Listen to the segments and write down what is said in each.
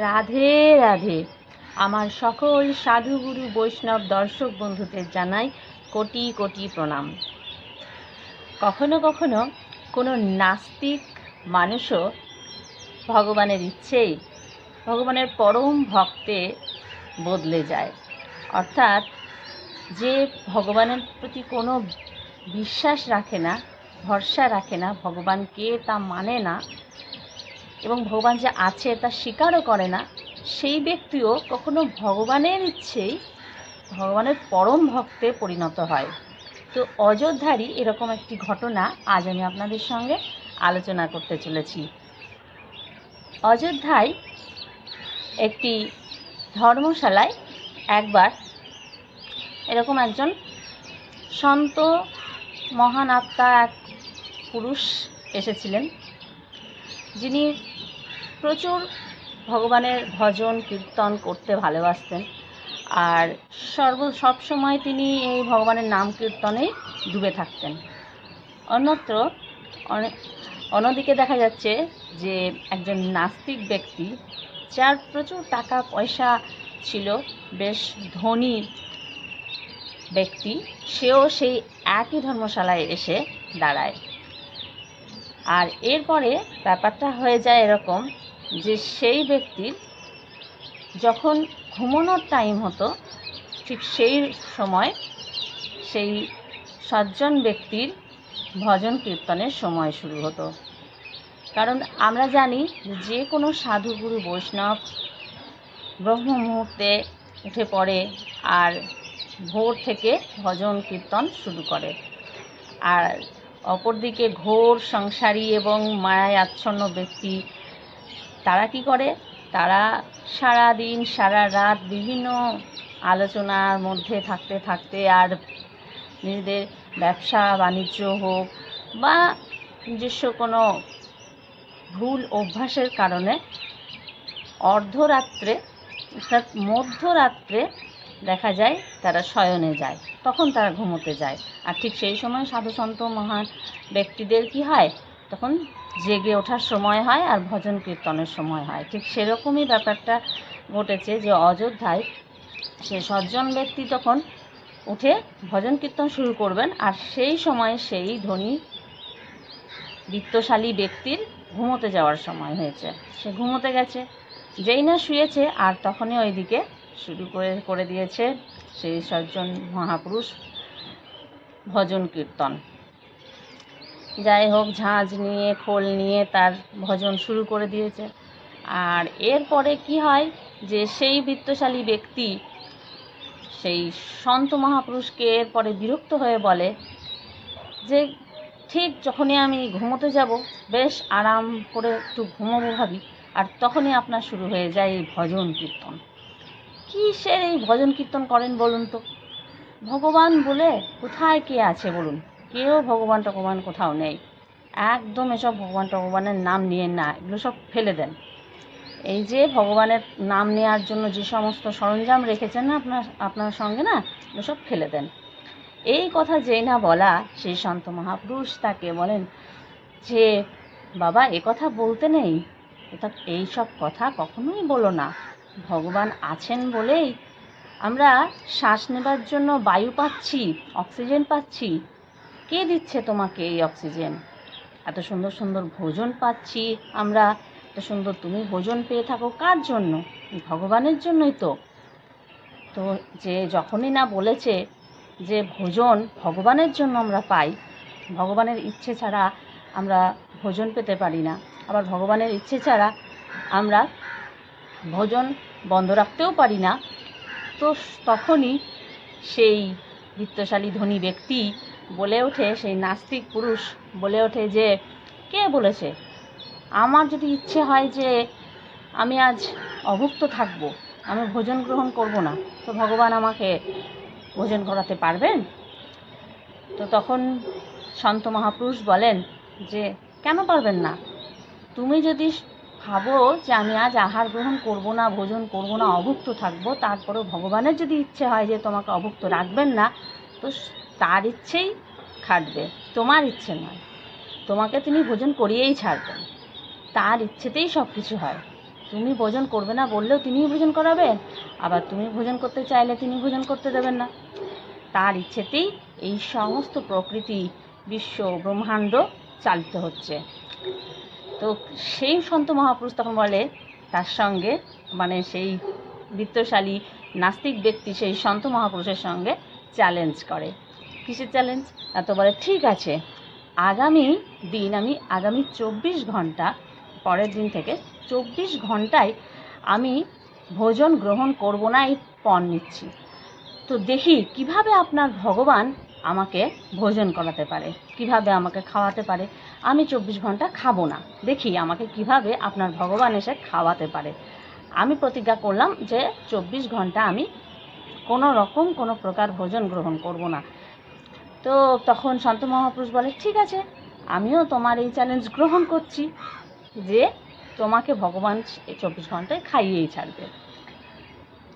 রাধে রাধে। আমার সকল সাধুগুরু বৈষ্ণব দর্শক বন্ধুদের জানাই কোটি কোটি প্রণাম। কখনো কখনো কোনো নাস্তিক মানুষও ভগবানের ইচ্ছেই ভগবানের পরম ভক্তে বদলে যায়। অর্থাৎ যে ভগবানের প্রতি কোনো বিশ্বাস রাখে না, ভরসা রাখে না, ভগবানকে তা মানে না এবং ভগবান যে আছে তা স্বীকারও করে না, সেই ব্যক্তিও কখনো ভগবানের ইচ্ছেই ভগবানের পরম ভক্তে পরিণত হয়। তো অযোধ্যারই এরকম একটি ঘটনা আজ আমি আপনাদের সঙ্গে আলোচনা করতে চলেছি। অযোধ্যায় একটি ধর্মশালায় একবার এরকম একজন সন্ত মহান আত্মা, এক পুরুষ এসেছিলেন। যিনি প্রচুর ভগবানের ভজন, কীর্তন করতে ভালোবাসতেন। আর সর্ব সবসময় তিনি এই ভগবানের নাম কীর্তনেই ডুবে থাকতেন। অন্যত্র, অনে- অন্যদিকে দেখা যাচ্ছে যে একজন নাস্তিক ব্যক্তি, যার প্রচুর টাকা পয়সা ছিল, বেশ ধনী ব্যক্তি, সেও সেই একই ধর্মশালায় এসে দাঁড়ায়। আর এরপরে ব্যাপারটা হয়ে যায় এরকম যে সেই ব্যক্তির যখন ঘুমানোর টাইম হতো, ঠিক সেই সময় সেই সজ্জন ব্যক্তির ভজন কীর্তনের সময় শুরু হতো। কারণ আমরা জানি যে কোনো সাধুগুরু বৈষ্ণব ব্রহ্ম মুহূর্তে উঠে পড়ে আর ভোর থেকে ভজন কীর্তন শুরু করে। আর অপরদিকে ঘোর সংসারী এবং মায়ায় আচ্ছন্ন ব্যক্তি তারা কি করে? তারা সারা দিন সারা রাত বিভিন্ন আলোচনার মধ্যে থাকতে থাকতে আর নিজেদের ব্যবসা, বাণিজ্য হোক বা নিজস্ব কোনো ভুল অভ্যাসের কারণে অর্ধরাত্রে, অর্থাৎ মধ্যরাত্রে দেখা যায় তারা শয়নে যায়, তখন তারা ঘুমোতে যায়। আর ঠিক সেই সময় সাধুসন্ত মহান ব্যক্তিদের কি হয়? তখন জেগে ওঠার সময় হয় আর ভজন কীর্তনের সময় হয়। ঠিক সেরকমই ব্যাপারটা ঘটেছে যে অযোধ্যায় সে সজ্জন ব্যক্তি তখন উঠে ভজন কীর্তন শুরু করবেন আর সেই সময় সেই ধনী, বিত্তশালী ব্যক্তির ঘুমোতে যাওয়ার সময় হয়েছে। সে ঘুমোতে গেছে, যেই না শুয়েছে আর তখনই ওইদিকে শুরু করে করে দিয়েছে সেই সজ্জন মহাপুরুষ ভজন কীর্তন। যাই হোক ঝাঁঝ নিয়ে, খোল নিয়ে তার ভজন শুরু করে দিয়েছে। আর এরপরে কি হয় যে সেই বৃত্তশালী ব্যক্তি সেই সন্ত মহাপুরুষকে এরপরে বিরক্ত হয়ে বলে যে, ঠিক যখনই আমি ঘুমোতে যাব, বেশ আরাম করে একটু ঘুমোবো ভাবি, আর তখনই আপনার শুরু হয়ে যায় এই ভজন কীর্তন। কিসের এই ভজন কীর্তন করেন বলুন তো? ভগবান বলে কোথায় কে আছে বলুন? কেউ ভগবান টগবান কোথাও নেই। একদম এসব ভগবান টগবানের নাম নিয়ে না, এগুলো সব ফেলে দেন। এই যে ভগবানের নাম নেওয়ার জন্য যে সমস্ত সরঞ্জাম রেখেছেন না আপনার আপনার সঙ্গে না, এগুলো সব ফেলে দেন। এই কথা যেই না বলা, সেই সন্ত মহাপুরুষ তাকে বলেন যে, বাবা, এ কথা বলতে নেই? এটা, এই সব কথা কখনোই বলো না। ভগবান আছেন বলেই আমরা শ্বাস নেবার জন্য বায়ু পাচ্ছি, অক্সিজেন পাচ্ছি কে দিচ্ছে তোমাকে এই অক্সিজেন? এত সুন্দর সুন্দর ভোজন পাচ্ছি আমরা, এত সুন্দর তুমি ভোজন পেয়ে থাকো, কার জন্য? ভগবানের জন্যই তো। তো যে যখনই না বলেছে যে ভোজন ভগবানের জন্য আমরা পাই, ভগবানের ইচ্ছে ছাড়া আমরা ভোজন পেতে পারি না। আবার ভগবানের ইচ্ছে ছাড়া আমরা ভোজন বন্ধ রাখতেও পারি না। তো তখনই সেই বিত্তশালী ধনী ব্যক্তি বলে ওঠে সেই নাস্তিক পুরুষ, বলে ওঠে যে, কে বলেছে? আমার যদি ইচ্ছে হয় যে আমি আজ অভুক্ত থাকব, আমি ভোজন গ্রহণ করব না, তো ভগবান আমাকে ভোজন করাতে পারবেন? তো তখন সন্ত মহাপুরুষ বলেন যে, কেন পারবেন না? তুমি যদি ভাবো যে আমি আজ আহার গ্রহণ করব না, ভোজন করব না, অভুক্ত থাকব, তারপরেও ভগবানের যদি ইচ্ছে হয় যে তোমাকে অভুক্ত রাখবেন না, তো তার ইচ্ছেই খাটবে, তোমার ইচ্ছে নয়। তোমাকে তিনি ভোজন করিয়েই ছাড়বেন। তার ইচ্ছেতেই সব কিছু হয়। তুমি ভোজন করবে না বললেও তিনিই ভোজন করাবেন আবার তুমি ভোজন করতে চাইলে তিনি ভোজন করতে দেবেন না। তার ইচ্ছেতেই এই সমস্ত প্রকৃতি, বিশ্ব ব্রহ্মাণ্ড চালিত হচ্ছে। তো সেই সন্ত মহাপুরুষ তখন বলে, তার সঙ্গে মানে সেই বৃত্তশালী নাস্তিক ব্যক্তি, সেই সন্ত মহাপুরুষের সঙ্গে চ্যালেঞ্জ করে। কিসের চ্যালেঞ্জ এত বলে, ঠিক আছে, আগামী দিন আমি আগামী চব্বিশ ঘণ্টা, পরের দিন থেকে চব্বিশ ঘন্টায় আমি ভোজন গ্রহণ করব না, এই পণ নিচ্ছি। তো দেখি, কীভাবে আপনার ভগবান আমাকে ভোজন করাতে পারে? কীভাবে আমাকে খাওয়াতে পারে? আমি চব্বিশ ঘণ্টা খাব না। দেখি, আমাকে কীভাবে আপনার ভগবান এসে খাওয়াতে পারে? আমি প্রতিজ্ঞা করলাম যে চব্বিশ ঘণ্টা আমি কোনো রকম কোনো প্রকার ভোজন গ্রহণ করব না। তো তখন সন্ত মহাপুরুষ বলে, ঠিক আছে, আমিও তোমার এই চ্যালেঞ্জ গ্রহণ করছি যে তোমাকে ভগবান চব্বিশ ঘন্টায় খাইয়েই ছাড়বে।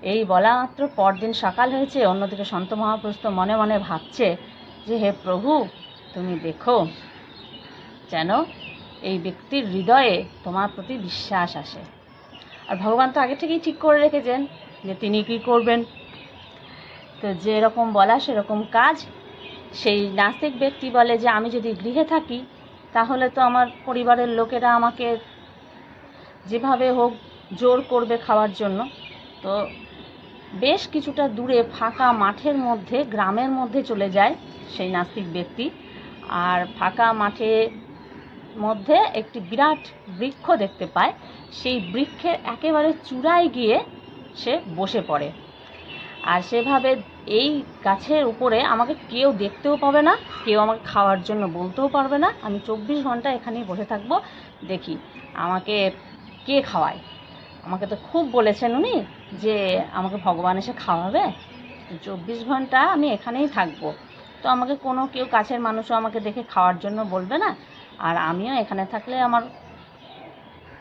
এই বলা মাত্র পরদিন সকাল হয়েছে। অন্যদিকে সন্ত মহাপুরুষ তো মনে মনে ভাবছে যে, হে প্রভু, তুমি দেখো যেন এই ব্যক্তির হৃদয়ে তোমার প্রতি বিশ্বাস আসে। আর ভগবান তো আগে থেকেই ঠিক করে রেখেছেন যে, তিনি কী করবেন? তো যেরকম বলা সেরকম কাজ সেই নাস্তিক ব্যক্তি বলে যে আমি যদি গৃহে থাকি, তাহলে তো আমার পরিবারের লোকেরা আমাকে যেভাবে হোক জোর করবে খাওয়ার জন্য। তো বেশ কিছুটা দূরে ফাঁকা মাঠের মধ্যে, গ্রামের মধ্যে চলে যায় সেই নাস্তিক ব্যক্তি। আর ফাঁকা মাঠে মধ্যে একটি বিরাট বৃক্ষ দেখতে পায়। সেই বৃক্ষের একেবারে চূড়ায় গিয়ে সে বসে পড়ে। আর সেভাবে এই গাছের উপরে আমাকে কেউ দেখতেও পাবে না, কেউ আমাকে খাওয়ার জন্য বলতেও পারবে না। আমি চব্বিশ ঘণ্টা এখানেই বসে থাকব, দেখি আমাকে কে খাওয়ায়। আমাকে তো খুব বলেছেন উনি যে আমাকে ভগবান এসে খাওয়াবে। চব্বিশ ঘণ্টা আমি এখানেই থাকব। তো আমাকে কোনো কেউ কাছের মানুষও আমাকে দেখে খাওয়ার জন্য বলবে না। আর আমিও এখানে থাকলে আমার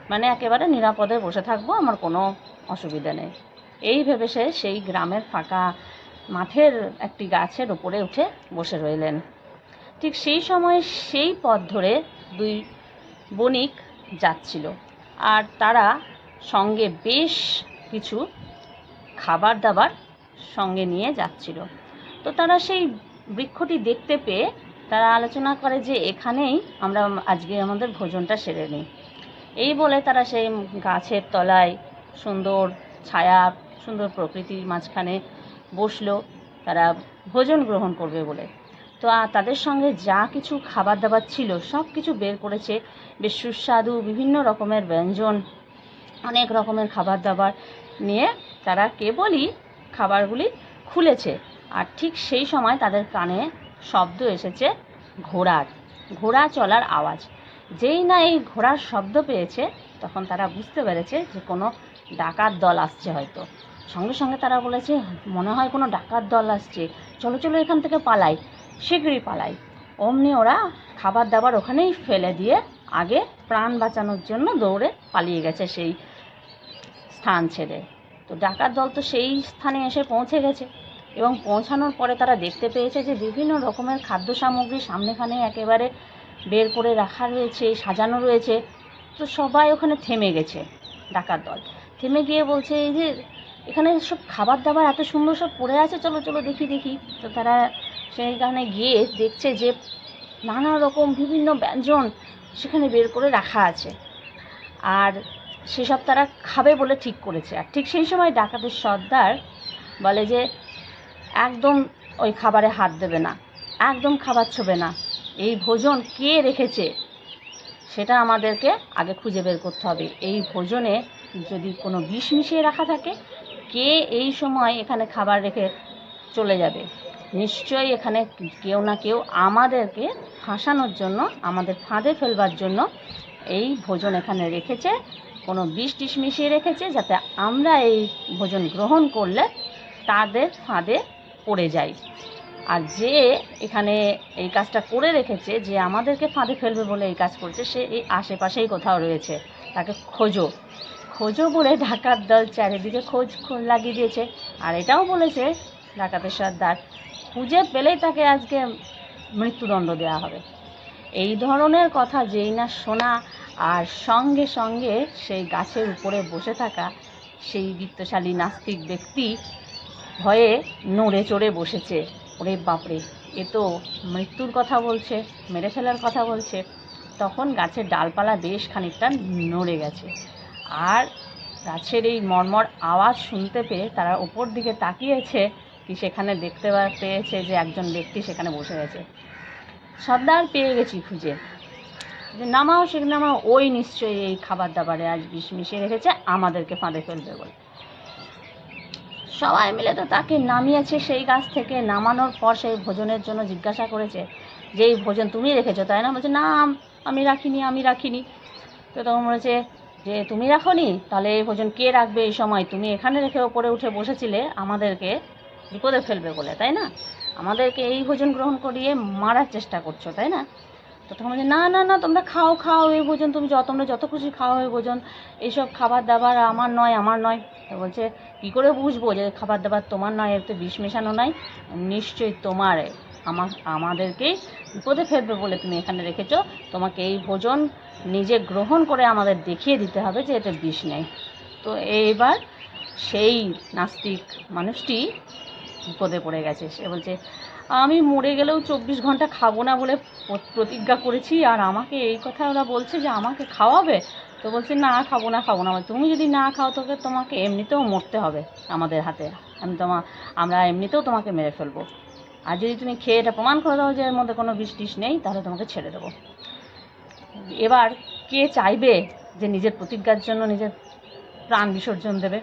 মানে একেবারে নিরাপদে বসে থাকব, আমার কোনো অসুবিধা নেই। এই ভেবে সে সেই গ্রামের ফাঁকা মাঠের একটি গাছের ওপরে উঠে বসে রইলেন। ঠিক সেই সময় সেই পথ ধরে দুই বণিক যাচ্ছিল আর তারা সঙ্গে বেশ কিছু খাবার দাবার সঙ্গে নিয়ে যাচ্ছিল। তো তারা সেই বৃক্ষটি দেখতে পেয়ে তারা আলোচনা করে যে এখানেই আমরা আজকে আমাদের ভোজনটা সেরে নিই। এই বলে তারা সেই গাছের তলায় সুন্দর ছায়া, সুন্দর প্রকৃতির মাঝখানে বসল, তারা ভোজন গ্রহণ করবে বলে। তো তাদের সঙ্গে যা কিছু খাবার দাবার ছিল, সব কিছু বের করেছে। বেশ সুস্বাদু, বিভিন্ন রকমের ব্যঞ্জন, অনেক রকমের খাবার দাবার নিয়ে তারা কেবলই খাবারগুলি খুলেছে। আর ঠিক সেই সময় তাদের কানে শব্দ এসেছে, ঘোড়ার। ঘোড়া চলার আওয়াজ। যেই না এই ঘোড়ার শব্দ পেয়েছে, তখন তারা বুঝতে পেরেছে যে কোনো ডাকাত দল আসছে হয়তো। সঙ্গে সঙ্গে তারা বলেছে, মনে হয় কোনো ডাকাত দল আসছে। চলো চলো এখান থেকে পালাই শীঘ্রই পালাই। অমনি ওরা খাবার দাবার ওখানেই ফেলে দিয়ে আগে প্রাণ বাঁচানোর জন্য দৌড়ে পালিয়ে গেছে সেই স্থান ছেড়ে। তো ডাকাত দল তো সেই স্থানে এসে পৌঁছে গেছে। এবং পৌঁছানোর পরে তারা দেখতে পেয়েছে যে বিভিন্ন রকমের খাদ্য সামগ্রী সামনেখানে একেবারে বের করে রাখা রয়েছে, সাজানো রয়েছে। তো সবাই ওখানে থেমে গেছে, ডাকাত দল। থেমে গিয়ে বলছে, এই যে এখানে সব খাবার দাবার এত সুন্দর সব পড়ে আছে, চলো চলো, দেখি দেখি। তো তারা সেইখানে গিয়ে দেখছে যে নানা রকম বিভিন্ন ব্যঞ্জন সেখানে বের করে রাখা আছে। আর সেসব তারা খাবে বলে ঠিক করেছে। আর ঠিক সেই সময় ডাকাতের সর্দার বলে যে, একদম ওই খাবারে হাত দেবে না, একদম খাবার ছোবে না। এই ভোজন কে রেখেছে? সেটা আমাদেরকে আগে খুঁজে বের করতে হবে। এই ভোজনে যদি কোনো বিষ মিশিয়ে রাখা থাকে কে এই সময় এখানে খাবার রেখে চলে যাবে? নিশ্চয়ই এখানে কেউ না কেউ আমাদেরকে ফাঁসানোর জন্য, আমাদের ফাঁদে ফেলবার জন্য এই ভোজন এখানে রেখেছে। কোনো বিষ টিষ মিশিয়ে রেখেছে যাতে আমরা এই ভোজন গ্রহণ করলে তাদের ফাঁদে পড়ে যাই। আর যে এখানে এই কাজটা করে রেখেছে, যে আমাদেরকে ফাঁদে ফেলবে বলে এই কাজ করছে, সে এই আশেপাশেই কোথাও রয়েছে। তাকে খোঁজো। খোঁজো বলে ডাকাত দল চারিদিকে খোঁজ খোঁজ লাগিয়ে দিয়েছে। আর এটাও বলেছে ডাকাতের সর্দার খুঁজে পেলেই তাকে আজকে মৃত্যুদণ্ড দেওয়া হবে। এই ধরনের কথা যেই না শোনা আর সঙ্গে সঙ্গে সেই গাছের উপরে বসে থাকা সেই বিত্তশালী নাস্তিক ব্যক্তি ভয়ে নড়ে চড়ে বসেছে। ওরে বাপরে, এ তো মৃত্যুর কথা বলছে, মেরে ফেলার কথা বলছে। তখন গাছের ডালপালা বেশ খানিকটা নড়ে গেছে। আর গাছের এই মর্মর আওয়াজ শুনতে পেয়ে তারা উপর দিকে তাকিয়েছে কি সেখানে দেখতে পেয়েছে যে একজন ব্যক্তি সেখানে বসে গেছে সর্দার পেয়ে গেছি খুঁজে। যে নামাও সে নামাও ওই নিশ্চয়ই এই খাবার দাবারে আজ বিষ মিশিয়ে রেখেছে, আমাদেরকে ফাঁদে ফেলবে বলে। সবাই মিলে তো তাকে নামিয়েছে, সেই গাছ থেকে নামানোর পর সেই ভোজনের জন্য জিজ্ঞাসা করেছে যে এই ভোজন তুমি রেখেছো, তাই না? বলছে, না, আমি রাখিনি আমি রাখিনি। তো তখন বলেছে যে তুমি রাখোনি, তাহলে এই ভোজন কে রাখবে এই সময়? তুমি এখানে রেখে ওপরে উঠে বসেছিলে, আমাদেরকে বিপদে ফেলবে বলে, তাই না? আমাদেরকে এই ভোজন গ্রহণ করিয়ে মারার চেষ্টা করছ, তাই না? তো তখন বলছে, না না না, তোমরা খাও খাও এই ভোজন, তুমি যত, তোমরা যত খুশি খাও এই ভোজন। এইসব খাবার দাবার আমার নয় আমার নয়। তো বলছে, কী করে বুঝব যে খাবার দাবার তোমার নয় এতে বিষ মেশানো নয় নিশ্চয়ই তোমার, আমার আমাদেরকেই বিপদে ফেলবে বলে তুমি এখানে রেখেছো। তোমাকে এই ভোজন নিজে গ্রহণ করে আমাদের দেখিয়ে দিতে হবে যে এটা বিষ নেই। তো এইবার সেই নাস্তিক মানুষটি বিপদে পড়ে গেছে। সে বলছে, আমি মরে গেলেও চব্বিশ ঘণ্টা খাব না বলে প্রতিজ্ঞা করেছি আর আমাকে এই কথা ওরা বলছে যে আমাকে খাওয়াবে? তো বলছে, না, খাব না খাব না। তুমি যদি না খাও তোকে তোমাকে এমনিতেও মরতে হবে আমাদের হাতে। আমি তোমা, আমরা এমনিতেও তোমাকে মেরে ফেলব। আর যদি তুমি খেয়ে এটা প্রমাণ করে দাও যে এর মধ্যে কোনো বিষ টিষ নেই, তাহলে তোমাকে ছেড়ে দেবো। এবার কে চাইবে যে নিজের প্রতিজ্ঞার জন্য নিজের প্রাণ বিসর্জন দেবে?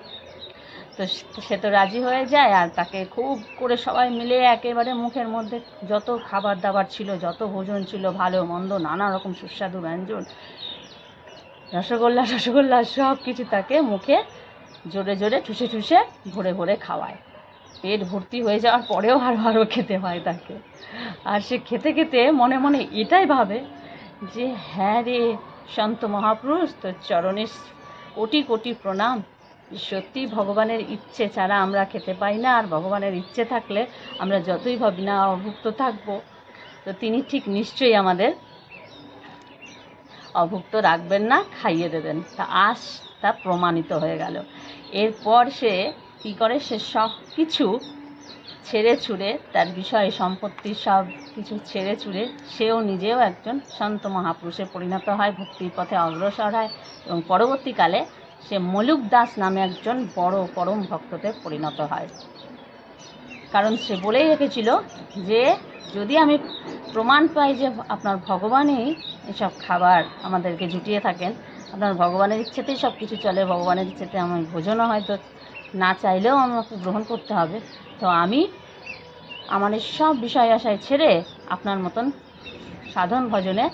তো সে- তো রাজি হয়ে যায় আর তাকে খুব করে সবাই মিলে একেবারে মুখের মধ্যে যত খাবার দাবার ছিল, যত ভোজন ছিল, ভালো, মন্দ, নানা রকম সুস্বাদু ব্যঞ্জন, রসগোল্লা রসগোল্লা সব কিছু তাকে মুখে জোরে জোরে ঠুসে ঠুসে ভরে ভরে খাওয়ায়। পেট ভর্তি হয়ে যাওয়ার পরেও আরও আরও খেতে হয় তাকে। আর সে খেতে খেতে মনে মনে এটাই ভাবে যে হ্যাঁ রে সন্ত মহাপুরুষ, তোর চরণে কোটি কোটি প্রণাম। সত্যি ভগবানের ইচ্ছে ছাড়া আমরা খেতে পাই না, আর ভগবানের ইচ্ছে থাকলে আমরা যতই ভাবি না অভুক্ত থাকব। তো তিনি ঠিক নিশ্চয়ই আমাদের অভুক্ত রাখবেন না, খাইয়ে দেবেন। তা আজ তা প্রমাণিত হয়ে গেল। এরপর সে কী করে? সে সব কিছু ছেড়ে ছুড়ে তার বিষয় সম্পত্তি সব কিছু ছেড়ে ছুড়ে সেও নিজেও একজন সন্ত মহাপুরুষে পরিণত হয়, ভক্তির পথে অগ্রসর হয় এবং পরবর্তীকালে সে মলুক দাস নামে একজন বড় পরম ভক্ততে পরিণত হয়। কারণ সে বলেই রেখেছিল যে, যদি আমি প্রমাণ পাই যে আপনার ভগবানই এসব খাবার আমাদেরকে জুটিয়ে থাকেন, আপনার ভগবানের ইচ্ছেতেই সব কিছু চলে, ভগবানের ইচ্ছেতে আমার ভোজনও হয়তো না চাইলেও আমাকে গ্রহণ করতে হবে। তো আমি আমার সব বিষয় আশায় ছেড়ে আপনার মতন সাধন ভজনে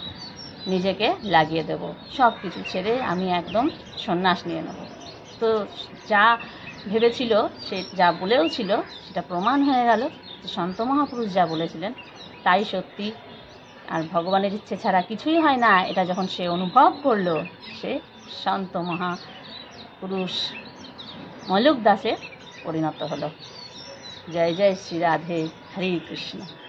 নিজেকে লাগিয়ে দেব। সব কিছু ছেড়ে আমি একদম সন্ন্যাস নিয়ে নেব। তো যা ভেবেছিল সে যা বলেও ছিল, সেটা প্রমাণ হয়ে গেল সন্ত মহাপুরুষ যা বলেছিলেন, তাই সত্যি। আর ভগবানের ইচ্ছে ছাড়া কিছুই হয় না, এটা যখন সে অনুভব করল, সে সন্ত মহাপুরুষ মলুক দাসে পরিণত হলো। जय जय श्री राधे हरे कृष्ण।